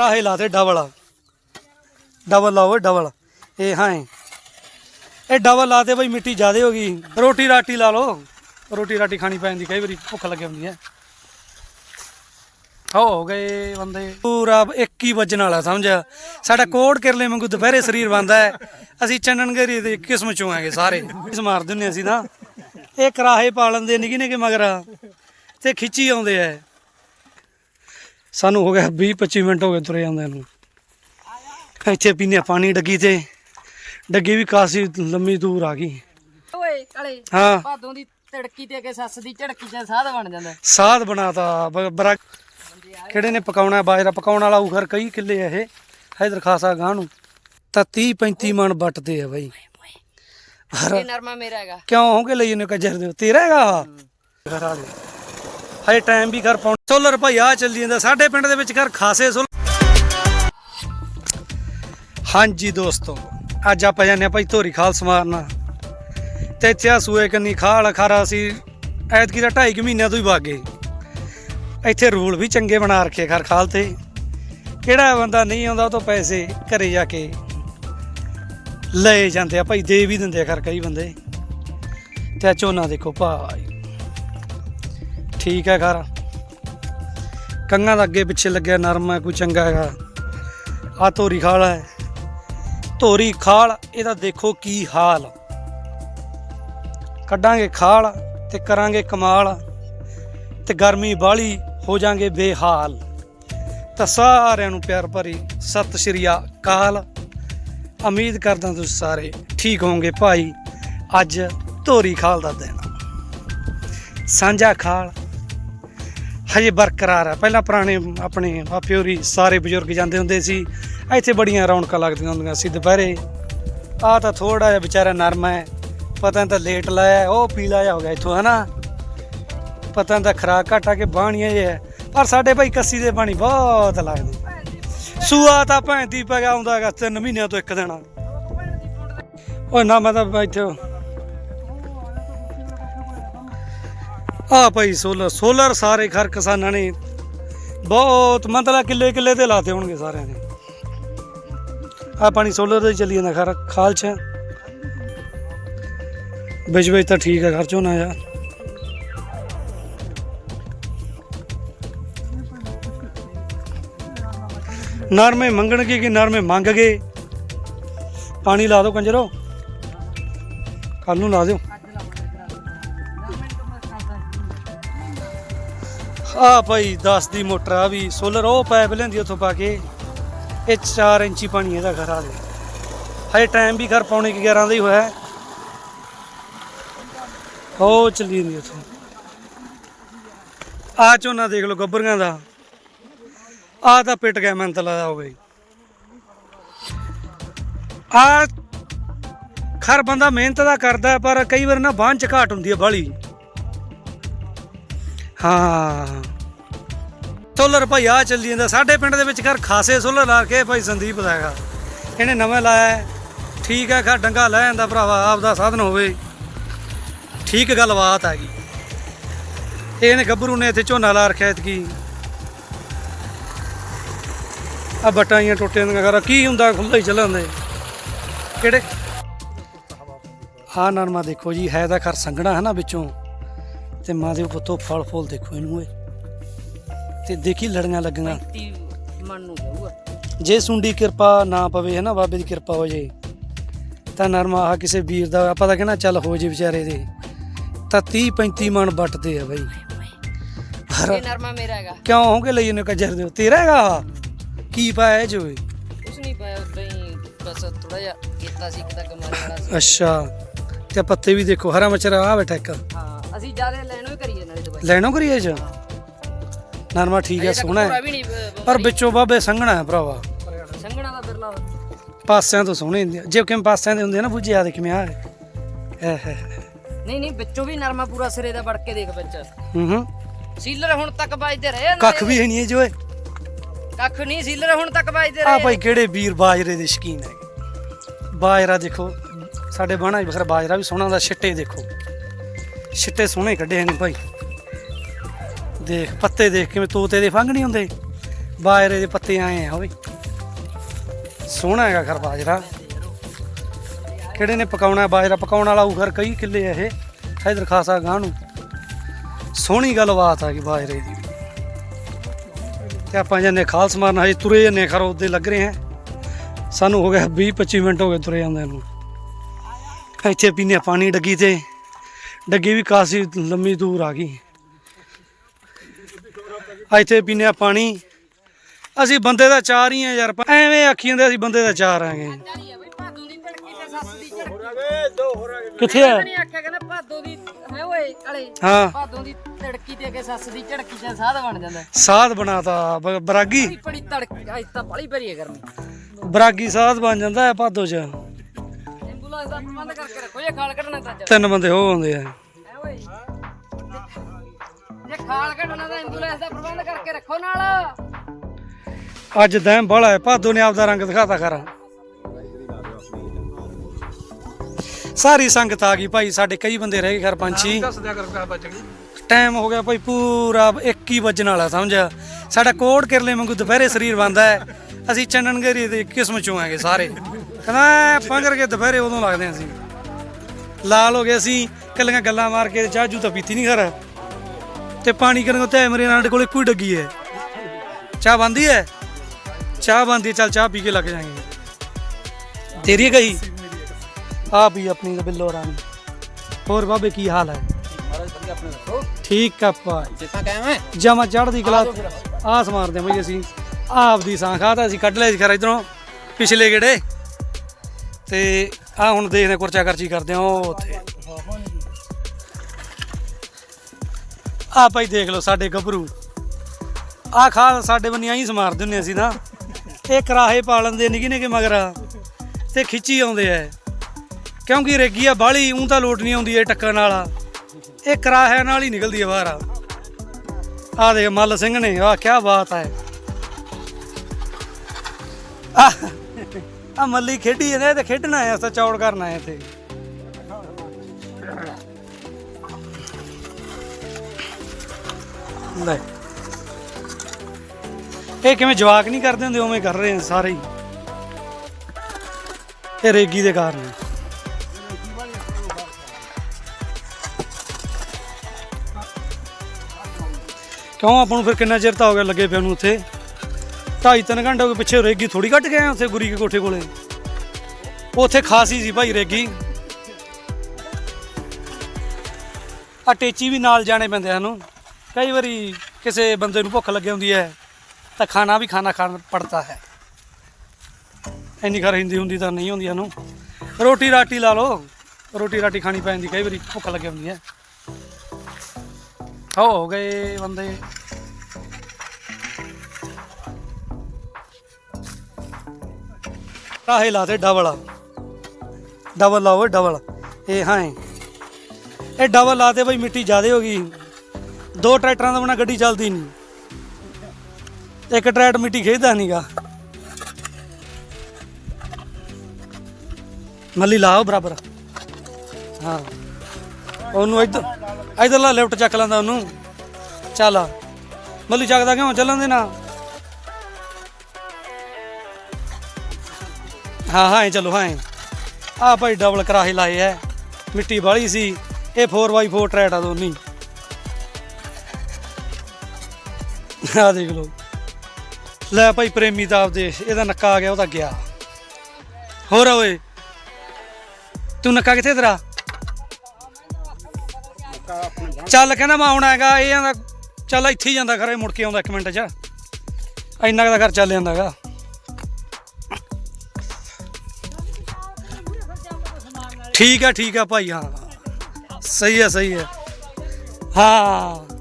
ਰਾਹੇ ਲਾ ਦੇ double. Double ਲਾਓ ਡਬਲ। ਇਹ ਹਾਂ ਏ। ਇਹ ਡਬਲ ਲਾ ਦੇ ਬਈ, ਮਿੱਟੀ ਜ਼ਿਆਦੇ ਹੋ ਗਈ। ਰੋਟੀ ਰਾਟੀ ਲਾ ਲਓ। ਰੋਟੀ ਰਾਟੀ ਖਾਣੀ ਪੈਂਦੀ ਕਈ ਵਾਰੀ ਭੁੱਖ ਲੱਗੇ ਹੁੰਦੀ ਹੈ। ਹੋ ਗਏ ਬੰਦੇ। ਪੂਰਾ 21 ਵਜਣ ਵਾਲਾ, ਸਮਝ? ਸਾਡਾ ਕੋੜ ਕਿਰਲੇ ਵਾਂਗੂ ਦੁਪਹਿਰੇ ਸਰੀਰ ਬੰਦਾ ਹੈ। ਅਸੀਂ ਚੰਨਣਗਰੀ ਦੇ ਕਿਸਮ ਚੋਂ ਆਂਗੇ ਸਾਰੇ। ਇਸ ਮਾਰ ਦਿੰਨੇ ਅਸੀਂ ਤਾਂ ਇਹ ਕਰਾਹੇ ਪਾਲਣ ਦੇ ਨਿੱਕੀ ਨਿੱਕੇ ਮਗਰ। ਤੇ ਖਿੱਚੀ ਆਉਂਦੇ ਐ ਸਾਨੂੰ ਹੋ ਗਿਆ 20 25 ਮਿੰਟ ਹੋ ਗਏ ਤੁਰੇ ਜਾਂਦੇ ਨੂੰ। ਇੱਥੇ ਪੀਨੇ ਪਾਣੀ ਡੱਗੀ ਤੇ। ਡੱਗੀ ਵੀ ਕਾਸੀ ਲੰਮੀ ਦੂਰ ਆ ਗਈ। ਓਏ ਕਾਲੇ ਹਾਂ। ਭਾਦੋਂ ਦੀ ਤੜਕੀ ਤੇ ਅੱਗੇ ਸੱਸ ਦੀ ਝੜਕੀ ਚ ਸਾਧ ਬਣ ਜਾਂਦਾ। ਸਾਧ ਬਣਾਤਾ। ਬਰਾ ਕਿਹੜੇ ਨੇ ਪਕਾਉਣਾ? ਬਾਜਰਾ ਪਕਾਉਣ ਵਾਲਾ ਉਖਰ ਕਈ ਕਿੱਲੇ ਇਹ। ਹੈਦਰ ਖਾਸਾ ਗਾਂ ਨੂੰ। ਤਾਂ 30 35 ਮਣ ਵੱਟਦੇ ਆ ਬਾਈ। ਇਹ ਨਰਮਾ ਮੇਰਾ ਹੈਗਾ। ਕਿਉਂ? ਹੋਗੇ ਲਈ ਇਹਨੂੰ ਕੱਜਰ ਦੇ ਤੇਰਾ ਹੈਗਾ? ਘਰ ਆ ਗਿਆ। ਹਜੇ ਟਾਈਮ ਵੀ ਕਰ ਪਾਉਣ ਸੋਲਰ ਭਾਈ ਆ ਚੱਲੀ ਜਾਂਦਾ। ਸਾਡੇ ਪਿੰਡ ਦੇ ਵਿੱਚ ਘਰ ਖਾਸੇ ਸੋਲਰ ਹਾਂਜੀ ਦੋਸਤੋ, ਅੱਜ ਆਪਾਂ ਜਾਂਦੇ ਆ ਭਾਈ ਧੋਰੀ ਖਾਲ ਸਮਾਰਨਾ ਤੇ ਇੱਥੇ ਆ ਸੂਏ ਕੰਨੀ ਖਾਲ ਖਾਰਾ ਸੀ ਐਤਕੀ ਦਾ 2.5 ਮਹੀਨਿਆਂ ਤੋਂ ਹੀ ਵਾਗੇ। ਇੱਥੇ ਰੂਲ ਵੀ ਚੰਗੇ ਬਣਾ ਰੱਖੇ ਖਰ ਖਾਲ ਤੇ। ਕਿਹੜਾ ਬੰਦਾ ਨਹੀਂ ਆਉਂਦਾ ਉਹ ਤੋਂ ਪੈਸੇ ਘਰੇ ਜਾ ਕੇ ਲਏ ਜਾਂਦੇ ਆ। ਭਾਈ ਦੇ ਵੀ ਦਿੰਦੇ ਆ ਖਰ ਕਈ ਬੰਦੇ। ਤੇ ਆਹ ਝੋਨਾ ਦੇਖੋ ਭਾਈ। ਠੀਕ ਹੈ ਖਰ ਕੰਗਾਂ ਦਾ ਅੱਗੇ ਪਿੱਛੇ ਲੱਗਿਆ ਨਰਮ ਹੈ, ਕੋਈ ਚੰਗਾ ਹੈਗਾ। ਆ ਧੋਰੀ ਖਾਲ ਹੈ। ਧੋਰੀ ਖਾਲ, ਇਹਦਾ ਦੇਖੋ ਕੀ ਹਾਲ। ਕੱਢਾਂਗੇ ਖਾਲ ਤੇ ਕਰਾਂਗੇ ਕਮਾਲ ਤੇ ਗਰਮੀ ਬਾਲੀ ਹੋ ਜਾਾਂਗੇ ਬੇਹਾਲ। ਤਾਂ ਸਾਰਿਆਂ ਨੂੰ ਪਿਆਰ ਭਰੀ ਸਤਿ ਸ਼੍ਰੀ ਅਕਾਲ। ਉਮੀਦ ਕਰਦਾ ਤੁਸੀਂ ਸਾਰੇ ਠੀਕ ਹੋਵੋਗੇ। ਭਾਈ, ਅੱਜ ਧੋਰੀ ਖਾਲ ਦਾ ਦਿਨ ਸਾਂਝਾ ਖਾਲ ਹਜੇ ਬਰਕਰਾਰ ਹੈ ਪਹਿਲਾਂ ਪੁਰਾਣੇ ਆਪਣੇ ਮਾਪਿਓਰੀ ਸਾਰੇ ਬਜ਼ੁਰਗ ਜਾਂਦੇ ਹੁੰਦੇ ਸੀ। ਇੱਥੇ ਬੜੀਆਂ ਰੌਣਕਾਂ ਲੱਗਦੀਆਂ ਹੁੰਦੀਆਂ ਸੀ ਦੁਪਹਿਰੇ। ਆ ਤਾਂ ਥੋੜਾ ਜਿਹਾ ਵਿਚਾਰਾ ਨਰਮ ਹੈ। ਪਤਾ ਤਾਂ ਲੇਟ ਲਾਇਆ, ਉਹ ਪੀਲਾ ਜਿਹਾ ਹੋ ਗਿਆ ਇੱਥੋਂ, ਹਨਾ? ਪਤਾ ਨਹੀਂ ਤਾਂ ਖਰਾਕ ਘਟਾ ਕੇ ਬਾਣੀਆਂ ਜੇ ਹੈ ਪਰ ਸਾਡੇ ਭਾਈ ਕੱਸੀ ਦੇ ਪਾਣੀ ਬਹੁਤ ਲੱਗਦੇ। ਸੂਆ ਤਾਂ ਭੈਂਤੀ ਪੈ ਗਿਆ ਆਉਂਦਾ ਹੈਗਾ ਤਿੰਨ ਮਹੀਨਿਆਂ ਤੋਂ ਇੱਕ ਦਿਨ। ਓਏ ਨਾ ਮੈਂ ਤਾਂ ਇੱਥੇ ਆ ਭਾਈ ਸੋਲਰ ਸੋਲਰ ਸਾਰੇ ਖਰ ਕਿਸਾਨਾਂ ਨੇ। ਬਹੁਤ ਮਤਲਬ ਕਿੱਲੇ ਕਿੱਲੇ ਤੇ ਲਾਤੇ ਹੋਣਗੇ ਸਾਰਿਆਂ ਨੇ। ਆ ਪਾਣੀ ਸੋਲਰ ਦਾ ਹੀ ਚੱਲੀ ਜਾਂਦਾ ਖਰ ਖਾਲਚ ਚ। ਵਿੱਚ ਵਿੱਚ ਤਾਂ ਠੀਕ ਹੈ ਖਰਚ ਹੋਣਾ ਯਾਰ ਨਰਮੇ ਮੰਗਣਗੇ ਕਿ ਨਰਮੇ ਮੰਗ ਗਏ ਪਾਣੀ ਲਾ ਦਿਓ ਕੰਜਰੋ। ਕੱਲ ਨੂੰ ਲਾ ਦਿਓ। ਆ ਭਾਈ 10 ਦੀ ਮੋਟਰ ਆ ਵੀ ਸੋਲਰ ਉਹ ਪਾਈਪ ਲੈਂਦੀ ਉੱਥੋਂ ਪਾ ਕੇ। ਇਹ 4 ਇੰਚੀ ਪਾਣੀ ਇਹਦਾ ਘਰ ਆ ਹਜੇ ਟਾਈਮ ਵੀ ਘਰ ਪੌਣੇ ਕੁ 11 ਦਾ ਹੀ ਹੋਇਆ। ਉਹ ਚੱਲੀ ਜਾਂਦੀ ਉੱਥੋਂ। ਆ ਝੋਨਾ ਦੇਖ ਲਓ ਗੱਬਰੀਆਂ ਦਾ। ਆ ਤਾਂ ਪਿੱਟ ਗਿਆ, ਮੈਨੂੰ ਤਾਂ ਲੱਗਦਾ ਹੋਵੇ। ਗਈ ਆ ਖਰ ਬੰਦਾ ਮਿਹਨਤ ਦਾ ਕਰਦਾ, ਪਰ ਕਈ ਵਾਰ ਨਾ ਬਾਂਹ ਚ ਘਾਟ ਹੁੰਦੀ ਹੈ ਬਾਲੀ ਹਾਂ। ਸੋਲਰ ਭਾਈ ਆ ਚੱਲੀ ਜਾਂਦਾ। ਸਾਡੇ ਪਿੰਡ ਦੇ ਵਿੱਚ ਘਰ ਖਾਸੇ ਸੋਲਰ ਲਾ ਕੇ ਭਾਈ ਸੰਦੀਪ ਦਾ ਹੈਗਾ। ਇਹਨੇ ਨਵਾਂ ਲਾਇਆ ਠੀਕ ਹੈ ਖਰ, ਡੰਗਾ ਲੈ ਜਾਂਦਾ ਭਰਾਵਾ, ਆਪਦਾ ਸਾਧਨ ਹੋਵੇ। ਠੀਕ ਗੱਲਬਾਤ ਹੈਗੀ ਇਹਨੇ ਗੱਭਰੂ ਨੇ ਇੱਥੇ ਝੋਨਾ ਲਾ ਰੱਖਿਆ ਇਤਕੀ। ਆ ਬਟਾਈਆਂ ਟੁੱਟੇ ਦੀਆਂ ਘਰ ਕੀ ਹੁੰਦਾ ਖੁੱਲ੍ਹਾ ਹੀ ਚੱਲਣਦੇ ਕਿਹੜੇ? ਆ ਨਰਮਾ ਦੇਖੋ ਜੀ, ਹੈ ਤਾਂ ਖਰ ਸੰਘਣਾ ਹੈ ਨਾ ਵਿੱਚੋਂ। ਤੇ ਮਾਂ ਦੇ ਪੁੱਤੋ ਫਲ ਫੁੱਲ ਦੇਖੋ ਇਹਨੂੰ ਏ ਤੇ ਦੇਖੀ ਲੜੀਆਂ ਲੱਗੀਆਂ। ਤੀ ਮਨ ਨੂੰ ਜਾਊਗਾ। ਜੇ ਸੁੰਡੀ ਕਿਰਪਾ ਨਾ ਪਵੇ ਹੈ ਨਾ ਬਾਬੇ ਦੀ ਕਿਰਪਾ ਹੋ ਜੇ। ਤਾਂ ਨਰਮਾ ਆ ਕਿਸੇ ਵੀਰ ਦਾ ਆਪਾਂ ਤਾਂ ਕਹਿਣਾ ਚੱਲ ਹੋ ਜੇ ਵਿਚਾਰੇ ਦੇ। ਤਾਂ 30 35 ਮਣ ਵੱਟਦੇ ਆ ਬਈ। ਇਹ ਨਰਮਾ ਮੇਰਾ ਹੈਗਾ। ਕਿਉਂ ਹੋਗੇ ਲਈ ਇਹਨੂੰ ਕੱਜਰ ਦਿਓ? ਤੇਰਾ ਹੈਗਾ ਕੀ ਪਾਇਆ ਓਏ? ਕੁਛ ਨਹੀਂ ਪਾਇਆ ਉਦਾਂ ਹੀ ਬਸ ਥੋੜਾ ਜਿਹਾ ਕੀਤਾ ਸੀ ਕਿਤਾ ਵਾਲਾ ਸੀ। ਅੱਛਾ। ਤੇ ਪੱਤੇ ਵੀ ਦੇਖੋ ਹਰਾ ਮਚਰਾ ਆ ਬੈਠਾ ਇੱਕ। ਅਸੀਂ ਜ਼ਿਆਦਾ ਲੈਣੋਂ ਹੀ ਕਰੀਏ ਨਾਲੇ ਦਵਾਈ। ਲੈਣੋ ਕਰੀਏ ਚ? ਨਰਮਾ ਠੀਕ ਹੈ ਸੋਹਣਾ ਹੈ। ਵੀ ਨਹੀਂ ਬ- ਪਰ ਵਿੱਚੋਂ ਬਾਬੇ ਸੰਘਣਾ ਹੈ ਭਰਾਵਾ। ਸੰਘਣਾ ਦਾ ਬਿਰਲਾ ਪਾਸਿਆਂ ਤੋਂ ਸੋਹਣੇ ਹੁੰਦੇ ਆ। ਜੇ ਕਿਵੇਂ ਪਾਸਿਆਂ ਦੇ ਹੁੰਦੇ ਆ ਨਾ ਬੁੱਝੇ ਆ ਦੇ ਕਿਵੇਂ ਆ ਨਹੀਂ ਨਹੀਂ ਵਿੱਚੋਂ ਵੀ ਨਰਮਾ ਪੂਰਾ ਸਿਰੇ ਦਾ ਵੜ ਕੇ ਦੇਖ ਵਿੱਚ ਹੂੰ ਹੂੰ। ਸੀਲਰ ਹੁਣ ਤੱਕ ਵੱਜਦੇ ਰਹੇ ਆ ਨਾਲੇ। ਕੱਖ ਵੀ ਹੈ ਨਹੀਂ ਇਹ ਜੋ ਕੱਖ ਨਹੀਂ ਸੀਲਰ ਹੁਣ ਤੱਕ ਵੱਜਦੇ ਆ ਰਹੇ। ਭਾਈ ਕਿਹੜੇ ਵੀਰ ਬਾਜਰੇ ਦੇ ਸ਼ਕੀਨ ਹੈ ਬਾਜਰਾ ਦੇਖੋ ਸਾਡੇ ਬਾਣਾ ਵੀ ਖਰ ਬਾਜਰਾ ਵੀ ਸੋਹਣਾ ਦਾ ਛਿੱਟੇ ਦੇਖੋ। ਛਿੱਟੇ ਸੋਹਣੇ ਕੱਢੇ ਨੇ ਭਾਈ। ਦੇਖ, ਪੱਤੇ ਦੇਖ ਕਿਵੇਂ ਤੋਤੇ ਦੇ ਫੰਗ ਨਹੀਂ ਹੁੰਦੇ। ਬਾਜਰੇ ਦੇ ਪੱਤੇ ਆਏ ਆ ਓਏ ਸੋਹਣਾ ਹੈਗਾ ਖਰ ਬਾਜਰਾ। ਕਿਹੜੇ ਨੇ ਪਕਾਉਣਾ ਬਾਜਰਾ ਪਕਾਉਣ ਵਾਲਾ ਉਹ ਖਰ ਕਈ ਕਿੱਲੇ ਆ ਇਹ। ਇਧਰ ਖਾਸਾ ਗਾਂ ਨੂੰ। ਸੋਹਣੀ ਗੱਲਬਾਤ ਆ ਗਈ ਬਾਜਰੇ ਦੀ। ਤੇ ਆਪਾਂ ਜੰਨੇ ਖਾਲਸ ਮਾਰਨ ਹਜੇ ਤੁਰੇ ਜੰਨੇ ਖਰ ਉਹਦੇ ਲੱਗ ਰਹੇ ਆ ਸਾਨੂੰ ਹੋ ਗਿਆ 20 25 ਮਿੰਟ ਹੋ ਗਏ ਤੁਰੇ ਜਾਂਦੇ ਨੂੰ। ਇੱਥੇ ਪੀਨੇ ਪਾਣੀ ਡੱਗੀ ਤੇ। ਡੱਗੀ ਵੀ ਕਾਫੀ ਲੰਮੀ ਦੂਰ ਆ ਗਈ। ਇੱਥੇ ਪੀਨੇ ਆ ਪਾਣੀ। ਅਸੀਂ ਬੰਦੇ ਦਾ ਚਾਰ ਹੀ ਆ ਯਾਰ ਐਵੇਂ ਆਖੀ ਜਾਂਦੇ ਅਸੀਂ ਬੰਦੇ ਦਾ ਚਾਰ ਆਂਗੇ ਕਿੱਥੇ ਆ? ਨਹੀਂ ਆਖਿਆ ਕਹਿੰਦਾ ਭਾਦੋ ਦੀ ਹੈ ਓਏ ਅਲੇ ਹਾਂ। ਭਾਦੋ ਦੀ ਤੜਕੀ ਤੇ ਅੱਗੇ ਸੱਸ ਦੀ ਝੜਕੀ ਚ ਸਾਧ ਬਣ ਜਾਂਦਾ। ਸਾਧ ਬਣਾਤਾ ਬਰਾਗੀ। ਬੜੀ ਬੜੀ ਤੜਕ ਅੱਜ ਤਾਂ ਬੜੀ ਭਰੀ ਹੈ ਗਰਮੀ। ਬਰਾਗੀ ਸਾਧ ਬਣ ਜਾਂਦਾ ਹੈ ਭਾਦੋ ਚ। ਐਂਬੂਲੈਂਸ ਦਾ ਪ੍ਰਬੰਧ ਕਰਕੇ ਰੱਖੋ ਜੇ ਖਾਲ ਕੱਢਣਾ ਤਾਂ ਅੱਜ ਤਿੰਨ ਬੰਦੇ ਹੋ ਹੁੰਦੇ ਆ। ਹੈ ਓਏ ਜੇ ਖਾਲ ਕੱਢਣਾ ਤਾਂ ਐਂਬੂਲੈਂਸ ਦਾ ਪ੍ਰਬੰਧ ਕਰਕੇ ਰੱਖੋ ਨਾਲ। ਅੱਜ ਦਹਿਮ ਬੜਾ ਹੈ ਭਾਦੋ ਨੇ ਆਪਦਾ ਰੰਗ ਦਿਖਾਤਾ ਖਰਾ। ਸਾਰੀ ਸੰਗਤ ਆ ਗਈ ਭਾਈ ਸਾਡੇ ਕਈ ਬੰਦੇ ਰਹਿ ਗਏ ਘਰ ਪੰਛੀ ਦੱਸ ਦਿਆ ਕਰ ਕਾ ਬਚ ਗਈ ਟਾਈਮ ਹੋ ਗਿਆ ਭਾਈ ਪੂਰਾ 1 ਵਜਣ ਵਾਲਾ ਸਮਝ ਸਾਡਾ ਕੋੜ ਕਿਰਲੇ ਵਾਂਗੂ ਦੁਪਹਿਰੇ ਸਰੀਰ ਬੰਦਾ ਹੈ। ਅਸੀਂ ਚੰਨਣਗਰੀ ਦੇ ਕਿਸਮ ਚੋਂ ਆਗੇ ਸਾਰੇ। ਕਹਿੰਦਾ ਪੰਗਰ ਕੇ ਦੁਪਹਿਰੇ ਉਦੋਂ ਲੱਗਦੇ ਹਾਂ ਅਸੀਂ। ਲਾਲ ਹੋ ਗਏ ਅਸੀਂ ਕੱਲੀਆਂ ਗੱਲਾਂ ਮਾਰ ਕੇ ਚਾਹ ਜੂ ਤਾਂ ਪੀਤੀ ਨਹੀਂ ਘਰ ਤੇ ਪਾਣੀ ਕਰਨ ਤੇ ਮੇਰੇ ਨਾਲ ਕੋਲ ਇੱਕੋ ਹੀ ਡੱਗੀ ਹੈ। ਚਾਹ ਬੰਦੀ ਹੈ? ਚਾਹ ਬੰਦੀ ਚੱਲ ਚਾਹ ਪੀ ਕੇ ਲੱਗ ਜਾਾਂਗੇ। ਤੇਰੀ ਗਈ ਆ ਵੀ ਆਪਣੀ ਤਾਂ ਬਿੱਲੋ ਰਾਣੀ। ਹੋਰ ਬਾਬੇ ਕੀ ਹਾਲ ਹੈ? ਠੀਕ ਆ ਭਾਈ। ਜਿੱਤਾਂ ਕਾਇਮ ਹੈ? ਜਮਾ ਚੜਦੀ ਕਲਾ ਆਸ ਮਾਰਦੇ ਬਈ ਅਸੀਂ। ਆਪ ਦੀ ਸਾਂ ਖਾਦਾ ਅਸੀਂ ਕੱਢ ਲਿਆ ਸੀ ਖਰਾ ਇਧਰੋਂ, ਪਿਛਲੇ ਗੇੜੇ। ਤੇ ਆ ਹੁਣ ਦੇਖਦੇ ਹਾਂ ਕੁਰਚਾ ਕਰਚੀ ਕਰਦੇ ਆ ਉਹ ਉੱਥੇ। ਆ ਭਾਈ ਦੇਖ ਲਓ ਸਾਡੇ ਗੱਭਰੂ। ਆ ਖਾ ਸਾਡੇ ਬੰਨੀਆਂ ਹੀ ਸਮਾਰਦੇ ਹੁੰਦੇ ਅਸੀਂ ਨਾ ਇਹ ਕਰਾਹੇ ਪਾਲਣ ਦੇ ਨਿੱਕੇ ਨਿੱਕੇ ਮਗਰ ਤੇ ਖਿੱਚੀ ਆਉਂਦੇ ਐ ਕਿਉਂਕਿ ਰੇਗੀ ਆ ਬਾਹਲੀ, ਉਂ ਤਾਂ ਲੋਟ ਨਹੀਂ ਆਉਂਦੀ ਇਹ ਟੱਕਰ ਨਾਲ ਇਹ ਕਰਾਹਿਆਂ ਨਾਲ ਹੀ ਨਿਕਲਦੀ ਹੈ ਬਾਹਰ ਆ। ਆ ਮੱਲ ਸਿੰਘ ਨੇ ਆ ਕੀ ਬਾਤ ਹੈ ਆ ਮੱਲੀ ਖੇਡੀ ਇਹਨੇ ਤੇ ਖੇਡਣਾ ਆ ਅਸਾਂ ਚੌੜ ਕਰਨ ਆਏ ਇੱਥੇ। ਲੈ। ਇਹ ਕਿਵੇਂ ਜਵਾਕ ਨਹੀਂ ਕਰਦੇ ਹੁੰਦੇ, ਉਵੇਂ ਕਰ ਰਹੇ ਆ ਸਾਰੇ ਹੀ। ਇਹ ਰੇਗੀ ਦੇ ਕਾਰਨ। ਕਿਉਂ? ਆਪਾਂ ਨੂੰ ਫਿਰ ਕਿੰਨਾ ਚਿਰ ਤਾਂ ਹੋ ਗਿਆ ਲੱਗੇ ਪਿਆ ਨੂੰ ਉੱਥੇ? ਢਾਈ ਤਿੰਨ ਘੰਟੇ ਹੋ ਗਏ ਪਿੱਛੇ ਰੇਗੀ ਥੋੜੀ ਕੱਟ ਗਏ ਆ ਉੱਥੇ ਗੁਰੀ ਕੇ ਕੋਠੇ ਕੋਲੇ। ਉੱਥੇ ਖਾਸੀ ਸੀ ਭਾਈ ਰੇਗੀ। ਆ ਟੇਚੀ ਵੀ ਨਾਲ ਜਾਣੇ ਪੈਂਦੇ ਸਾਨੂੰ। ਕਈ ਵਾਰੀ ਕਿਸੇ ਬੰਦੇ ਨੂੰ ਭੁੱਖ ਲੱਗੀ ਹੁੰਦੀ ਹੈ, ਤਾਂ ਖਾਣਾ ਵੀ ਖਾਣਾ ਖਾਣ ਪੜਤਾ ਹੈ। ਇੰਨੀ ਖਰ ਹਿੰਦੀ ਹੁੰਦੀ ਤਾਂ ਨਹੀਂ ਹੁੰਦੀ ਸਾਨੂੰ। ਰੋਟੀ ਰਾਟੀ ਲਾ ਲਓ, ਰੋਟੀ ਰਾਟੀ ਖਾਣੀ ਪੈ ਜਾਂਦੀ, ਕਈ ਵਾਰੀ ਭੁੱਖ ਲੱਗੀ ਹੁੰਦੀ ਹੈ ਹੋ। ਹੋ ਗਏ ਬੰਦੇ। ਆਹੇ ਲਾਤੇ ਡਬਲ ਡਬਲ ਲਾਓ ਡਬਲ। ਇਹ ਹਾਂ ਇਹ ਡਬਲ ਲਾਤੇ ਬਈ, ਮਿੱਟੀ ਜ਼ਿਆਦੇ ਹੋ ਗਈ। ਦੋ ਟਰੈਕਟਰਾਂ ਦਾ ਬਣਾ ਗੱਡੀ ਚੱਲਦੀ ਨਹੀਂ ਇੱਕ ਟਰੈਕਟਰ ਮਿੱਟੀ ਖੇਦਾ ਨਹੀਂਗਾ ਮੱਲੀ ਲਾਓ ਬਰਾਬਰ। ਹਾਂ। ਉਹਨੂੰ ਇੱਧਰ, ਇੱਧਰਲਾ ਲਿਫਟ ਚੱਕ ਲੈਂਦਾ ਉਹਨੂੰ। ਚੱਲ ਮੱਲੀ ਚੱਕਦਾ ਕਿਉਂ? ਚੱਲਣ ਦੇ ਨਾ। ਹਾਂ ਹਾਂ, ਐਂ ਚਲੋ, ਹਾਂ ਆ ਭਾਈ ਡਬਲ ਕਰਾਹੇ ਲਾਏ ਐ। ਮਿੱਟੀ ਵਾਲੀ ਸੀ, ਇਹ 4x4 ਟਰੈਟ ਆ ਦੋਨੀ। ਆ ਦੇਖ ਲਓ। ਲੈ ਭਾਈ ਪ੍ਰੇਮੀ ਤਾਂ ਆਪਦੇ, ਇਹਦਾ ਨੱਕਾ ਆ ਗਿਆ ਉਹਦਾ ਗਿਆ। ਹੋਰ ਓਏ, ਤੂੰ ਨੱਕਾ ਕਿੱਥੇ ਤੇਰਾ? ਚੱਲ ਕਹਿੰਦਾ ਮੈਂ ਆਉਣਾ ਹੈਗਾ, ਇਹ ਆਂਦਾ, ਚੱਲ ਇੱਥੇ ਹੀ ਜਾਂਦਾ ਖਰੇ, ਮੁੜ ਕੇ ਆਉਂਦਾ ਇੱਕ ਮਿੰਟ 'ਚ। ਇੰਨਾ ਕੁ ਦਾ ਘਰ ਚੱਲ ਜਾਂਦਾ ਠੀਕ ਆ ਠੀਕ ਆ ਭਾਈ ਹਾਂ। ਸਹੀ ਹੈ ਸਹੀ ਹੈ ਹਾਂ।